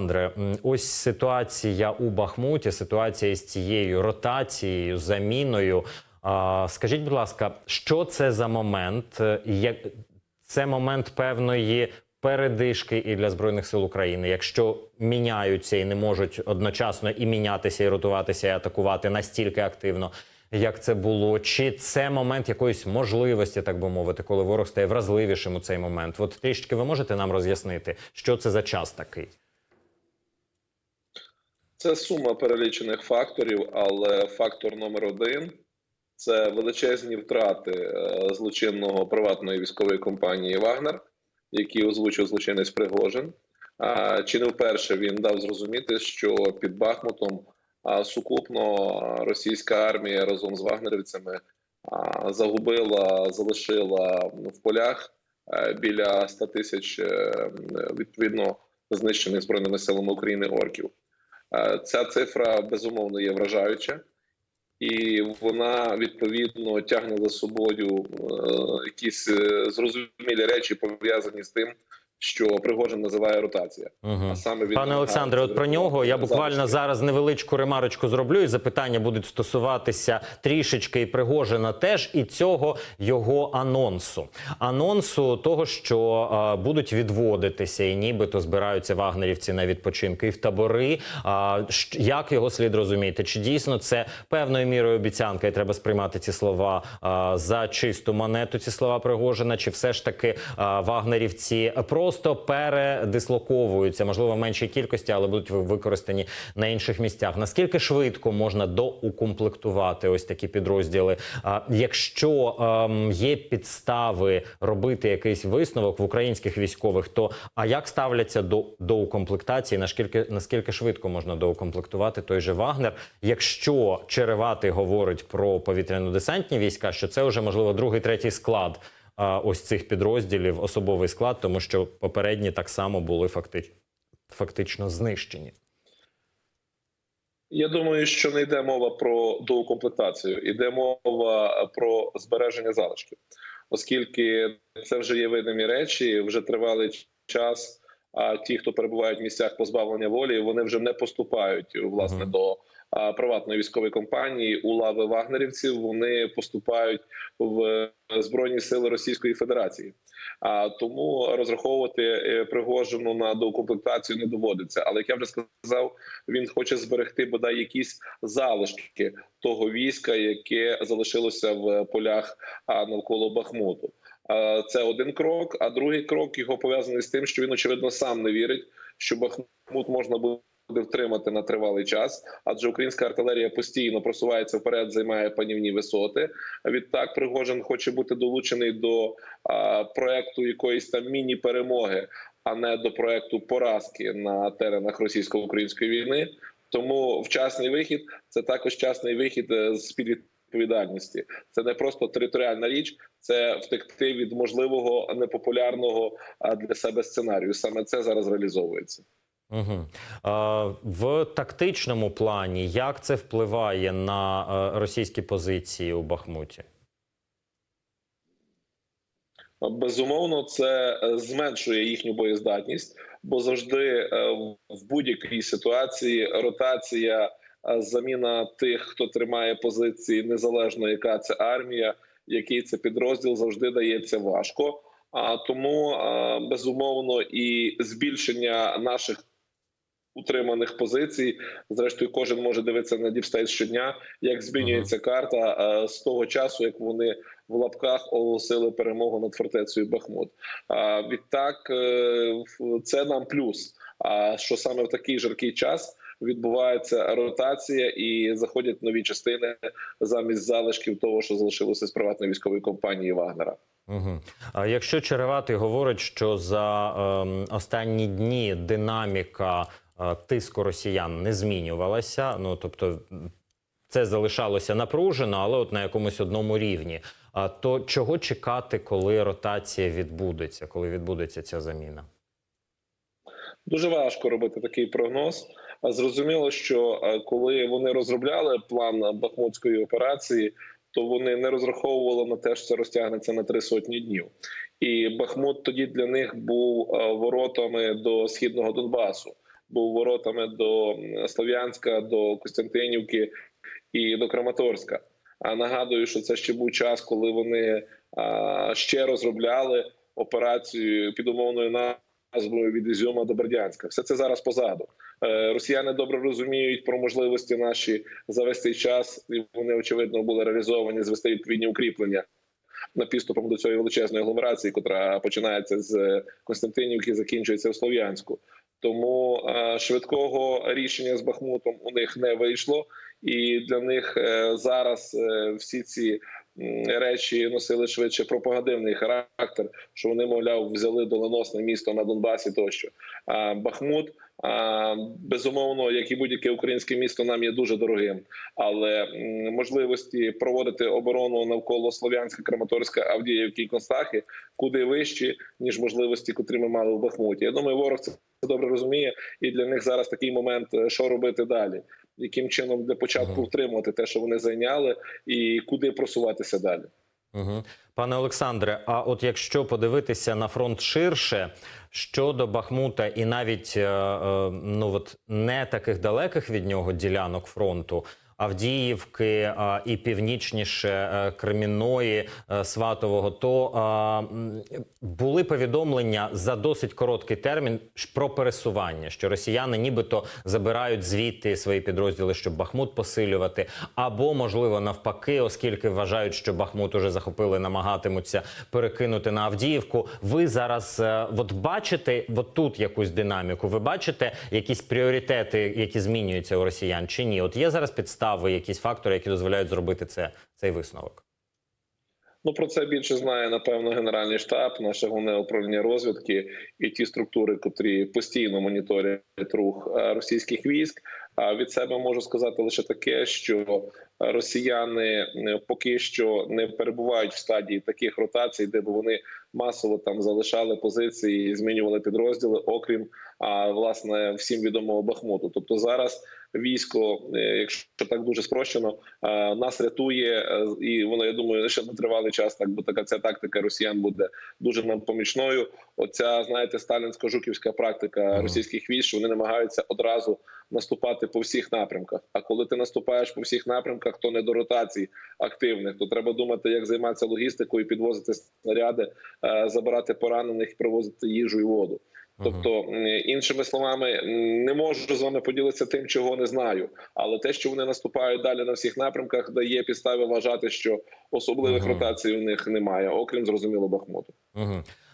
Андре, ось ситуація у Бахмуті, ситуація з цією ротацією, заміною. Скажіть, будь ласка, що це за момент? Е, Як це момент певної передишки і для збройних сил України, якщо міняються і не можуть одночасно і мінятися, і ротуватися, і атакувати настільки активно, як це було? Чи це момент якоїсь можливості, так би мовити, коли ворог стає вразливішим у цей момент? От трішки ви можете нам роз'яснити, що це за час такий? Це сума перелічених факторів, але фактор номер один це величезні втрати е, злочинного приватної військової компанії Вагнер, які озвучив злочинець Пригожин. А, Чи не вперше він дав зрозуміти, що під Бахмутом сукупно російська армія разом з вагнерівцями загубила, залишила в полях е, біля 100 тисяч е, відповідно знищених збройними силами України орків. Е, Ця цифра безумовно є вражаюча, і вона відповідно тягне за собою е, якісь е, зрозумілі речі пов'язані з тим, що Пригожин називає ротація. Угу. А саме він Пане Олександре, от про нього я буквально зараз невеличку ремарочку зроблю, і запитання будуть стосуватися трішечки і Пригожина теж, і цього його анонсу. Анонсу того, що е, будуть відводитися, і нібито збираються вагнерівці на відпочинки і в табори. А, як його слід розуміти? Чи дійсно це певною мірою обіцянка, і треба сприймати ці слова а, за чисту монету? Ці слова Пригожина, чи все ж таки а, вагнерівці просто передислоковуються, можливо, в меншій кількості, але будуть використані на інших місцях. Наскільки швидко можна доукомплектувати ось такі підрозділи? А, якщо ем, є підстави робити якийсь висновок в українських військових, то а як ставляться до доукомплектації? Наскільки наскільки швидко можна доукомплектувати той же Вагнер? Якщо Череватий говорить про повітряно-десантні війська, що це вже можливо другий, третій склад ось цих підрозділів, особовий склад, тому що попередні так само були фактично фактично знищені. Я думаю, що не йде мова про доукомплектацію, йде мова про збереження залишків, оскільки це вже є видимі речі, вже тривалий час. А ті, хто перебувають в місцях позбавлення волі, вони вже не поступають власне до приватної військової компанії у лави вагнерівців. Вони поступають в е, збройні сили Російської Федерації. А тому розраховувати е, Пригожину на доукомплектацію не доводиться. Але як я вже сказав, він хоче зберегти бодай якісь залишки того війська, яке залишилося в полях навколо Бахмуту. Це один крок. А другий крок його пов'язаний з тим, що він очевидно сам не вірить, що Бахмут можна буде втримати на тривалий час, адже українська артилерія постійно просувається вперед, займає панівні висоти. Відтак Пригожин хоче бути долучений до а, проекту якоїсь там міні-перемоги, а не до проекту поразки на теренах російсько-української війни. Тому вчасний вихід це також вчасний вихід е, з під відповідальності. Це не просто територіальна річ, це втекти від можливого непопулярного для себе сценарію. Саме це зараз реалізовується. Угу. В тактичному плані як це впливає на е, російські позиції у Бахмуті? Безумовно, це е, зменшує їхню боєздатність, бо завжди е, в будь-якій ситуації ротація, заміна тих, хто тримає позиції, незалежно яка це армія, який це підрозділ, завжди дається важко. А тому безумовно і збільшення наших утриманих позицій. Зрештою, кожен може дивитися на Діпстейт щодня, як змінюється карта з того часу, як вони в лапках оголосили перемогу над фортецею Бахмут. А відтак е, це нам плюс. А що саме в такий жаркий час відбувається ротація і заходять нові частини замість залишків того, що залишилося з приватної військової компанії Вагнера. Угу. А якщо Череватий говорить, що за ем, останні дні динаміка е, тиску росіян не змінювалася, ну тобто це залишалося напружено, але от на якомусь одному рівні. А то чого чекати, коли ротація відбудеться, коли відбудеться ця заміна? Дуже важко робити такий прогноз. А Зрозуміло, що е, коли вони розробляли план бахмутської операції, то вони не розраховували на те, що це розтягнеться на три сотні днів. І Бахмут тоді для них був е, воротами до східного Донбасу. був воротами до Слов'янська, до Костянтинівки і до Краматорська. А нагадую, що це ще був час, коли вони ще розробляли операцію під умовною назвою від Ізюма до Бердянська. Все це зараз позаду. Е, Росіяни добре розуміють про можливості наші за весь цей час, і вони очевидно були реалізовані звести відповідні укріплення на підступом до цієї величезної агломерації, яка починається з Константинівки, закінчується в Слов'янську. Тому е, швидкого рішення з Бахмутом у них не вийшло, і для них е, зараз е, всі ці речі носили швидше пропагандивний характер, що вони, мовляв, взяли доленосне місто на Донбасі тощо. А Бахмут, безумовно, як і будь-яке українське місто, нам є дуже дорогим. Але можливості проводити оборону навколо Слов'янська, Краматорська, Авдіївки і Констахи куди вищі, ніж можливості, котрі ми мали в Бахмуті. Я думаю, ворог це добре розуміє, і для них зараз такий момент, е, що робити далі. Яким чином для початку втримувати те, що вони зайняли, і куди просуватися далі? Угу. Пане Олександре, а от якщо подивитися на фронт ширше щодо Бахмута і навіть е, е, ну от не таких далеких від нього ділянок фронту. Авдіївки і північніше е, Кремінної, е, Сватового, то були повідомлення за досить короткий термін про пересування, що росіяни нібито забирають звідти свої підрозділи, щоб Бахмут посилювати, або можливо навпаки, оскільки вважають, що Бахмут уже захопили, намагатимуться перекинути на Авдіївку. Ви зараз е, от бачите от тут якусь динаміку? Ви бачите якісь пріоритети, які змінюються у росіян, чи ні? От є зараз підстави, якісь фактори, які дозволяють зробити це цей висновок. Ну про це більше знає напевно генеральний штаб, наше головне управління розвідки і ті структури, котрі постійно моніторять рух е, російських військ. А від себе можу сказати лише таке, що росіяни поки що не перебувають в стадії таких ротацій, де б вони масово там залишали позиції, і змінювали підрозділи, окрім а власне всім відомого Бахмуту. Тобто зараз військо, е, якщо так дуже спрощено, нас рятує, е, і воно я думаю, ще не тривалий час так, бо така ця тактика росіян буде дуже нам помічною. Оця знаєте, сталінсько-жуківська практика російських військ, що вони намагаються одразу наступати по всіх напрямках. А коли ти наступаєш по всіх напрямках, то не до ротацій активних, то треба думати, як займатися логістикою, підвозити снаряди, е, забирати поранених, привозити їжу і воду. Тобто, іншими словами, не можу з вами поділитися тим, чого не знаю. Але те, що вони наступають далі на всіх напрямках, дає підстави вважати, що особливих ротацій у них немає, окрім зрозуміло Бахмуту.